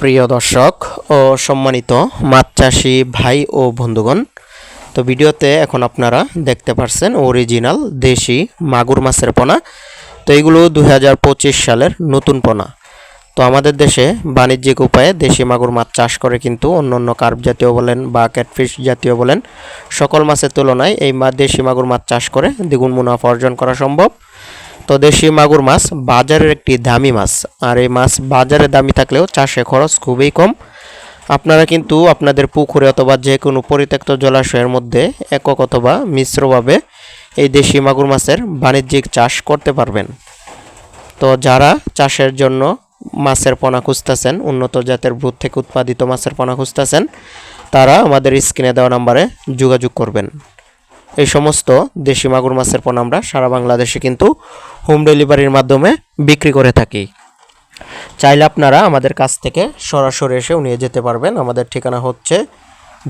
প্রিয় দর্শক ও সম্মানিত মাছ চাষি ভাই ও বন্ধুগণ, তো ভিডিওতে এখন আপনারা দেখতে পাচ্ছেন অরিজিনাল দেশি মাগুর মাছের পোনা। তো এগুলো দু সালের নতুন পোনা। তো আমাদের দেশে বাণিজ্যিক উপায়ে দেশি মাগুর মাছ চাষ করে কিন্তু অন্য অন্য কার্প জাতীয় বলেন বা ক্যাটফিশ জাতীয় বলেন, সকল মাছের তুলনায় এই দেশি মাগুর মাছ চাষ করে দ্বিগুণ মুনাফা অর্জন করা সম্ভব। তো দেশি মাগুর মাছ বাজারের একটি দামি মাছ। আর এই মাছ বাজারে দামি থাকলেও চাষে খরচ খুবই কম। আপনারা কিন্তু আপনাদের পুকুরে অথবা যে কোনো পরিত্যক্ত জলাশয়ের মধ্যে একক অথবা মিশ্রভাবে এই দেশি মাগুর মাছের বাণিজ্যিক চাষ করতে পারবেন। তো যারা চাষের জন্য মাছের পোনা খুঁজতেছেন, উন্নত জাতের ব্রুদ থেকে উৎপাদিত মাছের পোনা খুঁজতেছেন, তারা আমাদের স্ক্রিনে দেওয়া নাম্বারে যোগাযোগ করবেন। এই সমস্ত দেশি মাগুর মাছের পোনা আমরা সারা বাংলাদেশে কিন্তু হোম ডেলিভারির মাধ্যমে বিক্রি করে থাকি। চাইলে আপনারা আমাদের কাছ থেকে সরাসরি এসেও নিয়ে যেতে পারবেন। আমাদের ঠিকানা হচ্ছে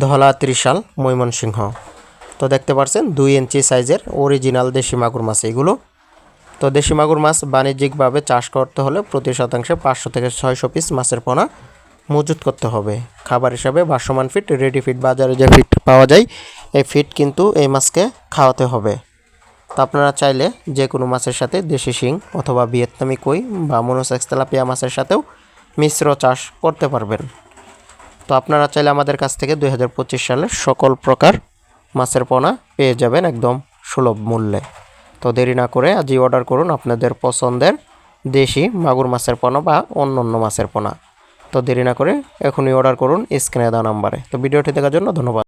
ধলা ত্রিশাল, ময়মনসিংহ। তো দেখতে পাচ্ছেন দুই ইঞ্চি সাইজের অরিজিনাল দেশি মাগুর মাছ এগুলো তো দেশি মাগুর মাছ বাণিজ্যিকভাবে চাষ করতে হলে প্রতি শতাংশে পাঁচশো থেকে ছয়শো পিস মাছের পোনা মজুত করতে হবে। খাবার হিসাবে বাসমান ফিট রেডি ফিট বাজারে যে ফিট পাওয়া যায়, এই ফিট কিন্তু এই মাছকে খাওয়াতে হবে। তো আপনারা চাইলে যে কোনো মাছের সাথে দেশি শিং অথবা ভিয়েতনামি কই বা মনোসেক্স তেলাপিয়া মাছের সাথেও মিশ্র চাষ করতে পারবেন। তো আপনারা চাইলে আমাদের কাছ থেকে দুই সালের সকল প্রকার মাছের পোনা পেয়ে যাবেন একদম সুলভ মূল্যে। তো দেরি না করে আজই অর্ডার করুন আপনাদের পছন্দের দেশি মাগুর মাছের পোনা বা অন্য অন্য মাছের পোনা। তো দেরি না করে এখনই অর্ডার করুন স্ক্রিনে দেওয়া নাম্বারে। তো ভিডিওটি দেখার জন্য ধন্যবাদ।